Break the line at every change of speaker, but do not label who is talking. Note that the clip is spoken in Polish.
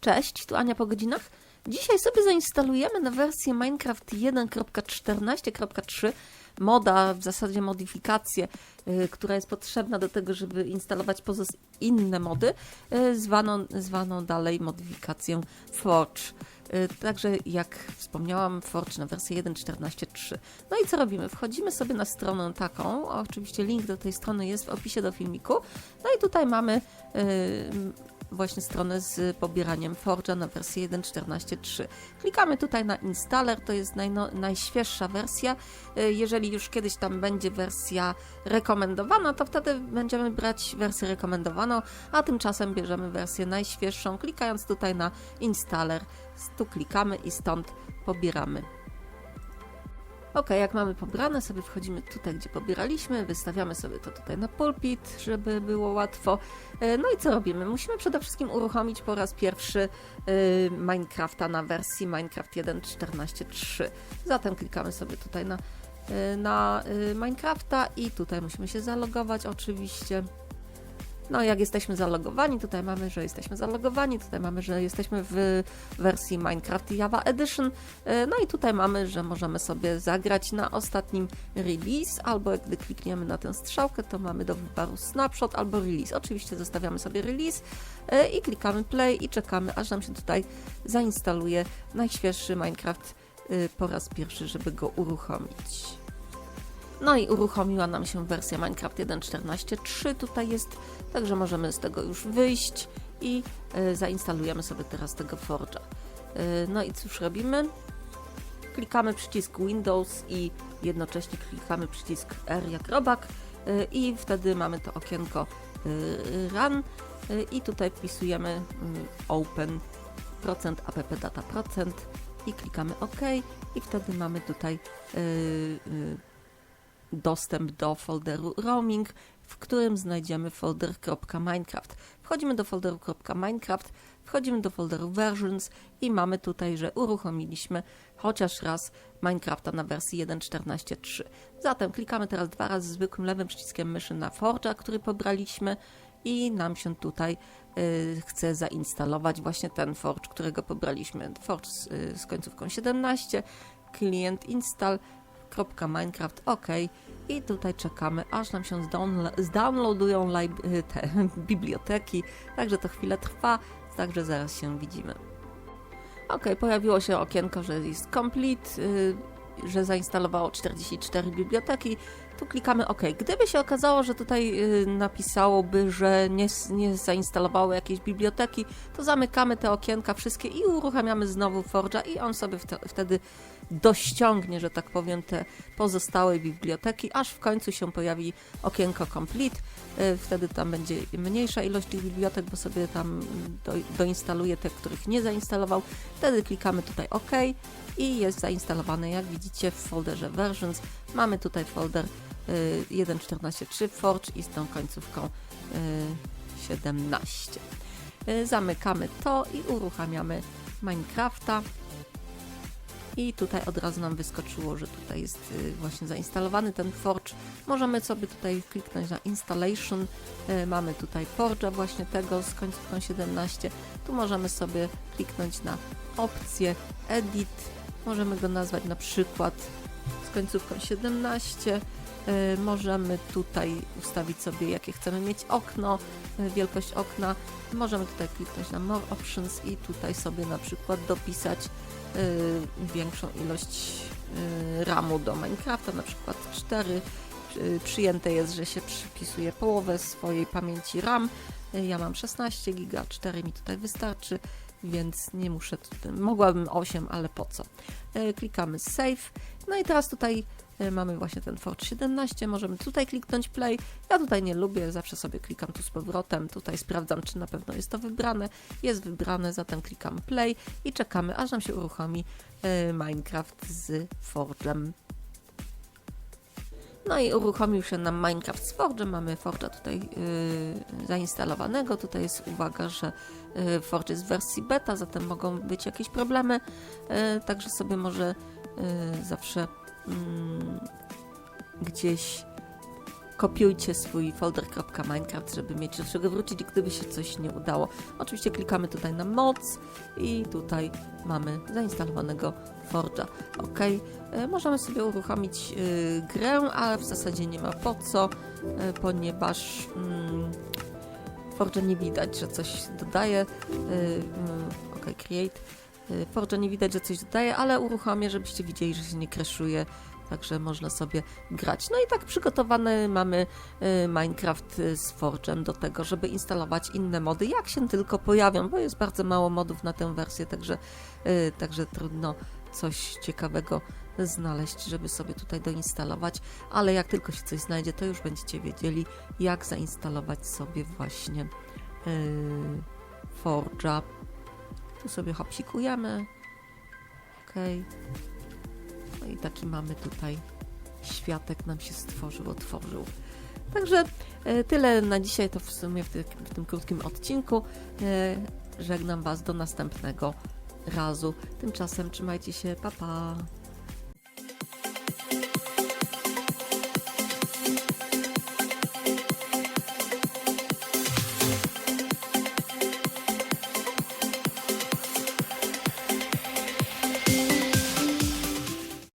Cześć, tu Ania po godzinach. Dzisiaj sobie zainstalujemy na wersję Minecraft 1.14.3 moda, w zasadzie modyfikację, y, która jest potrzebna do tego, żeby instalować inne mody, y, zwaną, zwaną dalej modyfikację Forge. Y, Także jak wspomniałam, Forge na wersję 1.14.3. No i co robimy? Wchodzimy sobie na stronę taką, oczywiście link do tej strony jest w opisie do filmiku. No i tutaj mamy właśnie stronę z pobieraniem Forge'a na wersję 1.14.3. Klikamy tutaj na installer, to jest najno, najświeższa wersja. Y, Jeżeli już kiedyś tam będzie wersja rekomendowana, to wtedy będziemy brać wersję rekomendowaną, a tymczasem bierzemy wersję najświeższą, klikając tutaj na installer. Tu klikamy i stąd pobieramy. Ok, jak mamy pobrane, sobie wchodzimy tutaj, gdzie pobieraliśmy, wystawiamy sobie to tutaj na pulpit, żeby było łatwo. E, No i co robimy? Musimy przede wszystkim uruchomić po raz pierwszy e, Minecrafta na wersji Minecraft 1.14.3. Zatem klikamy sobie tutaj na, e, na e, Minecrafta i tutaj musimy się zalogować oczywiście. No, jak jesteśmy zalogowani, tutaj mamy, że jesteśmy zalogowani, tutaj mamy, że jesteśmy w wersji Minecraft Java Edition. E, No i tutaj mamy, że możemy sobie zagrać na ostatnim release, albo gdy klikniemy na tę strzałkę, to mamy do wyboru snapshot albo release. Oczywiście zostawiamy sobie release e, i klikamy play i czekamy, aż nam się tutaj zainstaluje najświeższy Minecraft e, po raz pierwszy, żeby go uruchomić. No i uruchomiła nam się wersja Minecraft 1.14.3 tutaj jest, także możemy z tego już wyjść i e, zainstalujemy sobie teraz tego Forge'a. E, no i cóż robimy? Klikamy przycisk Windows i jednocześnie klikamy przycisk R jak robak e, i wtedy mamy to okienko e, Run e, i tutaj wpisujemy mm, Open procent app data procent i klikamy OK i wtedy mamy tutaj e, e, dostęp do folderu roaming, w którym znajdziemy folder .minecraft. Wchodzimy do folderu .minecraft, wchodzimy do folderu versions i mamy tutaj, że uruchomiliśmy chociaż raz Minecrafta na wersji 1.14.3. Zatem klikamy teraz dwa razy zwykłym lewym przyciskiem myszy na Forge'a, który pobraliśmy i nam się tutaj y, chce zainstalować właśnie ten Forge, którego pobraliśmy. Forge z, y, z końcówką 17, klient install, .minecraft OK i tutaj czekamy, aż nam się zdownlo- zdownloadują y, te biblioteki, także to chwilę trwa, także zaraz się widzimy. Ok, pojawiło się okienko, że jest complete, y, że zainstalowało 44 biblioteki. Tu klikamy OK. Gdyby się okazało, że tutaj y, napisałoby, że nie, nie zainstalowało jakiejś biblioteki, to zamykamy te okienka wszystkie i uruchamiamy znowu Forge'a i on sobie wte- wtedy dościągnie, że tak powiem, te pozostałe biblioteki, aż w końcu się pojawi okienko complete. Y, Wtedy tam będzie mniejsza ilość tych bibliotek, bo sobie tam do, doinstaluje te, których nie zainstalował. Wtedy klikamy tutaj OK i jest zainstalowane, jak widzicie, w folderze versions. Mamy tutaj folder 1.14.3 Forge i z tą końcówką y, 17. Y, Zamykamy to i uruchamiamy Minecrafta. I tutaj od razu nam wyskoczyło, że tutaj jest y, właśnie zainstalowany ten Forge. Możemy sobie tutaj kliknąć na Installation. Y, Mamy tutaj Forge'a właśnie tego z końcówką 17. Tu możemy sobie kliknąć na opcję Edit. Możemy go nazwać na przykład z końcówką 17. Y, Możemy tutaj ustawić sobie, jakie chcemy mieć okno, y, wielkość okna. Możemy tutaj kliknąć na More Options i tutaj sobie na przykład dopisać y, większą ilość RAMu do Minecrafta, na przykład 4. Przy- Przyjęte jest, że się przypisuje połowę swojej pamięci RAM. Ja mam 16 giga, 4 mi tutaj wystarczy, więc nie muszę, mogłabym 8, ale po co? Y, Klikamy Save. No i teraz tutaj y, mamy właśnie ten Forge 17, możemy tutaj kliknąć Play. Ja tutaj nie lubię, zawsze sobie klikam tu z powrotem, tutaj sprawdzam, czy na pewno jest to wybrane. Jest wybrane, zatem klikam Play i czekamy, aż nam się uruchomi y, Minecraft z Forge'em. No i uruchomił się nam Minecraft z Forge'em. Mamy Forge'a tutaj zainstalowanego. Tutaj jest uwaga, że y, Forge jest w wersji beta, zatem mogą być jakieś problemy. Y, także sobie może y, zawsze mm, gdzieś kopiujcie swój folder.minecraft, żeby mieć do czego wrócić, gdyby się coś nie udało. Oczywiście klikamy tutaj na moc i tutaj mamy zainstalowanego Forge'a. Ok, możemy sobie uruchomić grę, ale w zasadzie nie ma po co, ponieważ Forge'a nie widać, że coś dodaje. Y, y, ok, create. Y, Forge'a nie widać, że coś dodaje, ale uruchomię, żebyście widzieli, że się nie crashuje. Także można sobie grać. No i tak przygotowany mamy Minecraft z Forge'em do tego, żeby instalować inne mody, jak się tylko pojawią, bo jest bardzo mało modów na tę wersję, także, także trudno coś ciekawego znaleźć, żeby sobie tutaj doinstalować, ale jak tylko się coś znajdzie, to już będziecie wiedzieli, jak zainstalować sobie właśnie yy, Forge'a. Tu sobie hopsikujemy. Ok. No i taki mamy tutaj światek nam się stworzył, otworzył. Także e, tyle na dzisiaj, to w sumie w, w tym krótkim odcinku. E, Żegnam Was do następnego razu. Tymczasem trzymajcie się, pa pa!